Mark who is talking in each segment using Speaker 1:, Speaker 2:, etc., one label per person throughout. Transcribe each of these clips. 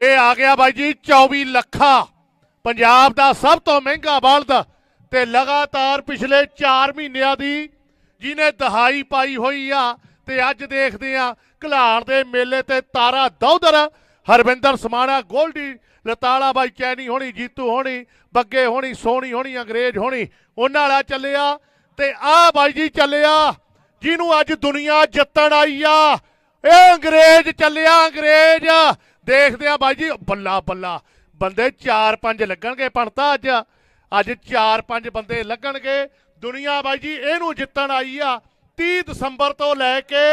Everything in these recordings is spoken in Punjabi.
Speaker 1: ਇਹ ਆ ਗਿਆ ਬਾਈ ਜੀ 24 ਲੱਖਾ। ਪੰਜਾਬ ਦਾ ਸਭ ਤੋਂ ਮਹਿੰਗਾ ਬਲਦ ਤੇ ਲਗਾਤਾਰ ਪਿਛਲੇ 4 ਮਹੀਨਿਆਂ ਦੀ ਜਿਹਨੇ ਦਹਾਈ ਪਾਈ ਹੋਈ ਆ ਤੇ ਅੱਜ ਦੇਖਦੇ ਆ ਘਲਾੜ ਦੇ ਮੇਲੇ ਤੇ ਤਾਰਾ ਦੌਦਰ। ਹਰਵਿੰਦਰ ਸਮਾਣਾ, ਗੋਲਡੀ, ਲਤਾਲਾ ਬਾਈ ਚੈਨੀ ਹੋਣੀ, ਜੀਤੂ ਹੋਣੀ, ਬੱਗੇ ਹੋਣੀ, ਸੋਹਣੀ ਹੋਣੀ, ਅੰਗਰੇਜ਼ ਹੋਣੀ, ਉਹਨਾਂ ਵਾਲਾ ਚੱਲਿਆ ਤੇ ਆ ਬਾਈ ਜੀ ਚੱਲਿਆ, ਜਿਹਨੂੰ ਅੱਜ ਦੁਨੀਆ ਜਿੱਤਣ ਆਈ ਆ। ਇਹ ਅੰਗਰੇਜ਼ ਚੱਲਿਆ, ਅੰਗਰੇਜ਼। ਦੇਖਦੇ ਆ ਬਾਈ ਜੀ, ਬੱਲਾ ਬੱਲਾ। ਬੰਦੇ 4-5 ਲੱਗਣਗੇ ਪਣਤਾ ਅੱਜ। ਅੱਜ 4-5 ਬੰਦੇ ਲੱਗਣਗੇ। ਦੁਨੀਆ ਬਾਈ ਜੀ, ਇਹਨੂੰ ਜਿੱਤਣ ਆਈ ਆ 30 ਦਸੰਬਰ ਤੋਂ ਲੈ ਕੇ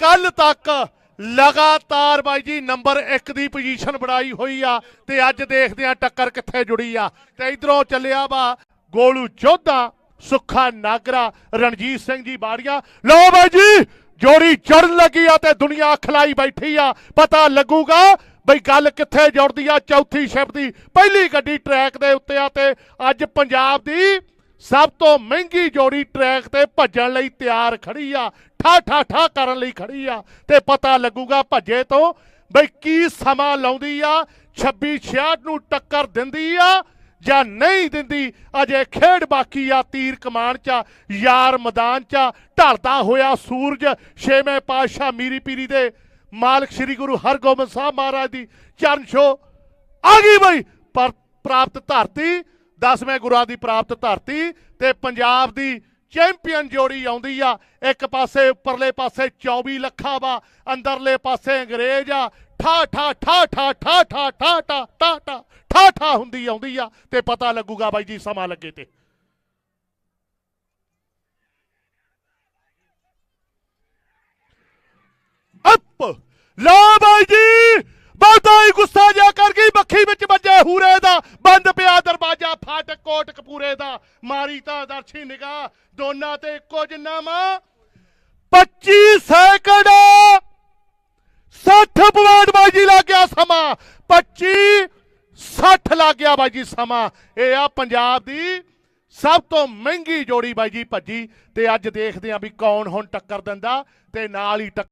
Speaker 1: ਕੱਲ ਤੱਕ ਲਗਾਤਾਰ ਬਾਈ ਜੀ ਨੰਬਰ 1 ਦੀ ਪੋਜੀਸ਼ਨ ਬਣਾਈ ਹੋਈ ਆ ਤੇ ਅੱਜ ਦੇਖਦੇ ਆ ਟੱਕਰ ਕਿੱਥੇ ਜੁੜੀ ਆ। ਤੇ ਇਧਰੋਂ ਚੱਲਿਆ ਵਾ ਗੋਲੂ ਚੋਦਾ ਸੁੱਖਾ ਨਾਗਰਾ, ਰਣਜੀਤ ਸਿੰਘ ਜੀ ਬਾੜੀਆਂ। ਲਓ ਬਾਈ ਜੀ ਜੋੜੀ ਚੜਨ ਲੱਗੀ ਆ ਤੇ ਦੁਨੀਆ ਖਲਾਈ ਬੈਠੀ ਆ। ਪਤਾ ਲੱਗੂਗਾ ਬਈ ਗੱਲ ਕਿੱਥੇ ਜੁੜਦੀ ਆ ਚੌਥੀ ਸ਼ਿਪ ਦੀ। ਪਹਿਲੀ ਗੱਡੀ ਟਰੈਕ ਦੇ ਉੱਤੇ ਆ ਤੇ ਅੱਜ ਪੰਜਾਬ ਦੀ ਸਭ ਤੋਂ ਮਹਿੰਗੀ ਜੋੜੀ ਟਰੈਕ ਤੇ ਭੱਜਣ ਲਈ ਤਿਆਰ ਖੜੀ ਆ। ਠਾ ਠਾ ਠਾ ਕਰਨ ਲਈ ਖੜੀ ਆ। ਤੇ ਪਤਾ ਲੱਗੂਗਾ ਭੱਜੇ ਤੋਂ ਬਈ ਕੀ ਸਮਾਂ ਲਾਉਂਦੀ ਆ। 26 66 ਨੂੰ ਟੱਕਰ ਦਿੰਦੀ ਆ। ਜਾਂ ਨਹੀਂ ਦਿੰਦੀ ਅਜੇ ਖੇਡ ਬਾਕੀ ਆ ਤੀਰ ਕਮਾਨ ਚ ਯਾਰ ਮੈਦਾਨ ਚ ਆ, ਢਲਦਾ ਹੋਇਆ ਸੂਰਜ ਛੇਵੇਂ ਪਾਤਸ਼ਾਹ ਮੀਰੀ ਪੀਰੀ ਦੇ ਮਾਲਕ ਸ੍ਰੀ ਗੁਰੂ ਹਰਗੋਬਿੰਦ ਸਾਹਿਬ ਮਹਾਰਾਜ ਦੀ ਚਰਨ ਛੋ ਆ ਗਈ ਬਈ। ਪਰ ਪ੍ਰਾਪਤ ਧਰਤੀ ਦਸਵੇਂ ਗੁਰਾਂ ਦੀ ਪ੍ਰਾਪਤ ਧਰਤੀ ਤੇ ਪੰਜਾਬ ਦੀ ਚੈਂਪੀਅਨ ਜੋੜੀ ਆਉਂਦੀ ਆ। ਇੱਕ ਪਾਸੇ ਉੱਪਰਲੇ ਪਾਸੇ 24 ਲੱਖਾਂ ਵਾ ਅੰਦਰਲੇ ਪਾਸੇ ਅੰਗਰੇਜ਼ ਆ ਠਾ ਠਾ ਠਾ ਠਾ ਠਾ ਠਾ ਠਾ ਠਾ ਠਾ ਠਾ ਠਾ ਠਾ ਹੁੰਦੀ ਆਉਂਦੀ ਆ ਤੇ ਪਤਾ ਲੱਗੂਗਾ ਬਾਈ ਜੀ ਸਮਾਂ ਲੱਗੇ ਤੇ ਅੱਪ ਲਾ ਬਾਈ ਜੀ ਬਹੁਤਾ ਹੀ ਗੁੱਸਾ ਜਾ ਕਰ ਗਈ ਬੱਖੀ ਵਿੱਚ ਵੱਜਿਆ ਹੂਰੇ ਦਾ ਬੰਦ ਪਿਆ ਦਰਵਾਜ਼ਾ ਫਾਟਕ ਕੋਟ ਕਪੂਰੇ ਦਾ ਮਾਰੀ ਤਾਂ ਦਰਸ਼ੀ ਨਿਗਾ ਦੋਨਾਂ ਤੇ ਇੱਕੋ ਜਿੰਨਾ ਮਾ 25 ਸੈਕਿੰਡ 60 ਪੁਆਇੰਟ ਬਾਜੀ ਲੱਗ ਗਿਆ ਸਮਾਂ 25 60 ਲੱਗ ਗਿਆ ਬਾਈ ਜੀ ਸਮਾਂ। ਇਹ ਆ ਪੰਜਾਬ ਦੀ ਸਭ ਤੋਂ ਮਹਿੰਗੀ ਜੋੜੀ ਬਾਈ ਜੀ ਭੱਜੀ। ਤੇ ਅੱਜ ਦੇਖਦੇ ਆ ਵੀ ਕੌਣ ਹੁਣ ਟੱਕਰ ਦਿੰਦਾ ਤੇ ਨਾਲ ਹੀ ਟੱਕਰ